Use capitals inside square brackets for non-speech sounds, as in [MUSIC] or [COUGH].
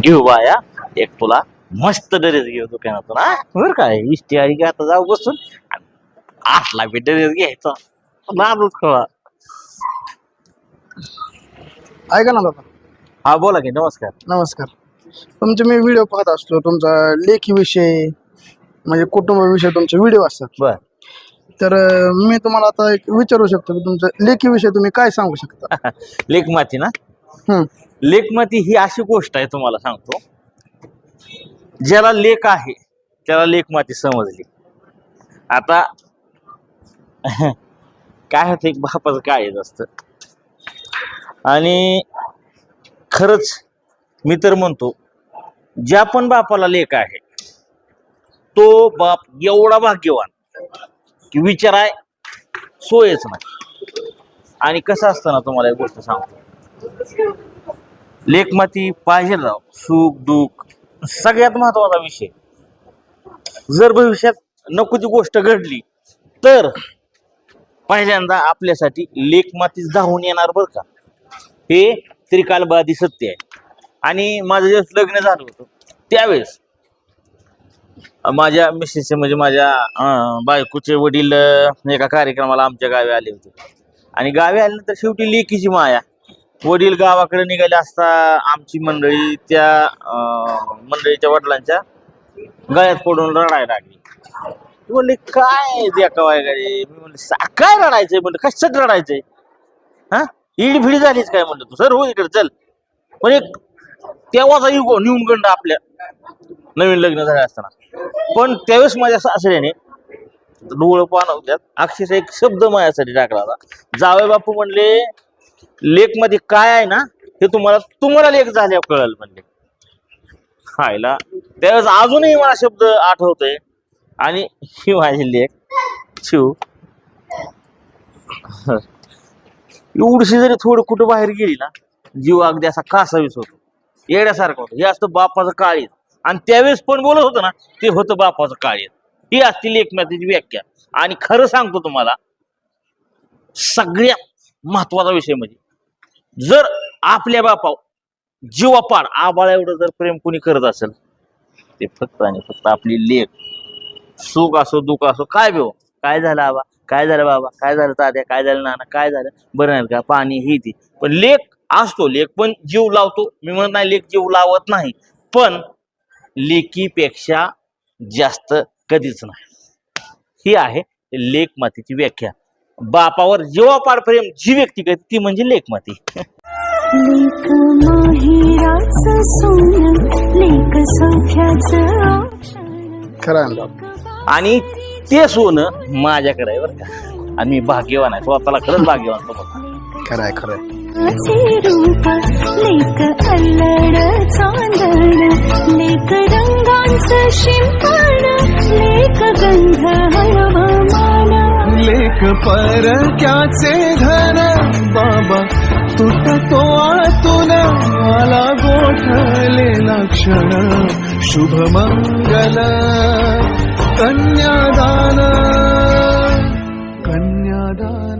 घेऊ बाया. एक तुला मस्त ड्रेस घेऊ दुकानातून हा? बरं काय इष्टी आली की आता जाऊ बसून. आठला बी ड्रेस घ्यायचा. नादच खळा ऐका ना बाबा. हा बोला की नमस्कार. नमस्कार. तुमचे मी व्हिडिओ पाहत असतो तुमचा लेखी विषय म्हणजे कुटुंबाविषयी तुमचे व्हिडिओ असतात. बर. तर अं, मी तुम्हाला आता एक विचारू शकतो की तुमचं लेखी विषय तुम्ही काय सांगू शकता? [LAUGHS] लेखमाती ना? हम्म, लेखमाती ही अशी गोष्ट आहे तुम्हाला सांगतो. ज्याला लेख आहे त्याला लेखमाती समजली. आता [LAUGHS] काय होतं एक बापाचं काळीज असतं आणि खरंच मी तर म्हणतो ज्या पण बापाला लेख आहे तो बाप एवढा भाग्यवान की विचार आहे सोयच नाही. आणि कसं असतं ना तुम्हाला एक गोष्ट सांगतो. लेखमाती पाहिजे राव. सुख दुःख सगळ्यात महत्त्वाचा विषय. जर भविष्यात नको ती गोष्ट घडली तर पहिल्यांदा आपल्यासाठी लेखमातीच धावून येणार बरं का? हे त्रिकालबादी सत्य आहे. आणि माझं जेव्हा लग्न झालं होतं त्यावेळेस माझ्या मिसेसचे म्हणजे माझ्या बायकोचे वडील एका कार्यक्रमाला आमच्या गावी आले होते. आणि गावी आल्यानंतर शेवटी लेकीची माया वडील गावाकडे निघाले असता आमची मंडळी त्या अं, मंडळीच्या वडिलांच्या गळ्यात पडून रडायला लागली. म्हणले काय द्या वाय गाडी मी म्हणले "सा- काय रडायचंय? म्हणलं कशात रडायचंय? हा? इडी फिडी झालीच काय? म्हणलं तू सर हो इकडे चल. पण एक तेव्हाचा युगो न्यूनगंड आपल्या नवीन लग्न झाले असताना. पण त्यावेळेस माझ्या सासऱ्याने डोळं होत्यात. अक्षरशः एक शब्द माझ्यासाठी टाकला होता. जावे बापू म्हणले लेखमध्ये काय आहे ना हे तुम्हाला तुम्हाला लेख झाल्या कळल म्हणले खायला. त्यावेळेस अजूनही मला शब्द आठवतोय. आणि ही माझी लेख शिव एवढीशी जरी थोडं कुठं बाहेर गेली ना जीव अगदी असा कासावीस होतो. येण्यासारखं होतं. हे असतं बापाचं काळीत आणि त्यावेळेस पण बोलत होतं ना ते होतं बापाचं काळीत ही असती लेखमातीची व्याख्या. आणि खरं सांगतो तुम्हाला सगळ्यात महत्त्वाचा विषय म्हणजे जर आपल्या बापा जीवापाड आबाळा एवढं जर प्रेम कोणी करत असेल ते फक्त आणि फक्त आपली लेख. सुख असो दुःख असो काय बेव हो. काय झालं आबा? काय झालं बाबा? काय झालं तात्या? काय झालं नाना? काय झालं? बरं नाही का? पाणी ही ती. पण लेख असतो. लेख पण जीव लावतो. मी म्हणत नाही लेख जीव लावत नाही. पण लेकीपेक्षा जास्त कधीच नाही. ही आहे लेख मातीची व्याख्या. बापावर जीवापाड प्रेम जी व्यक्ती करते ती म्हणजे लेखमाती खरं आहे ना? आणि ते सोनं माझ्याकडे आहे बरं का. आणि मी भाग्यवान आहे स्वतःला खरंच भाग्यवान समजतो. खरं आहे खरं आहे. चे रूप लेक अल्लड चांदण लेक रंगांचं शिंपण लेक गंध लेख परक्याचे धन? बाबा तुटतो आतून मला गोठलेला क्षण शुभमंगल कन्यादान. कन्यादान.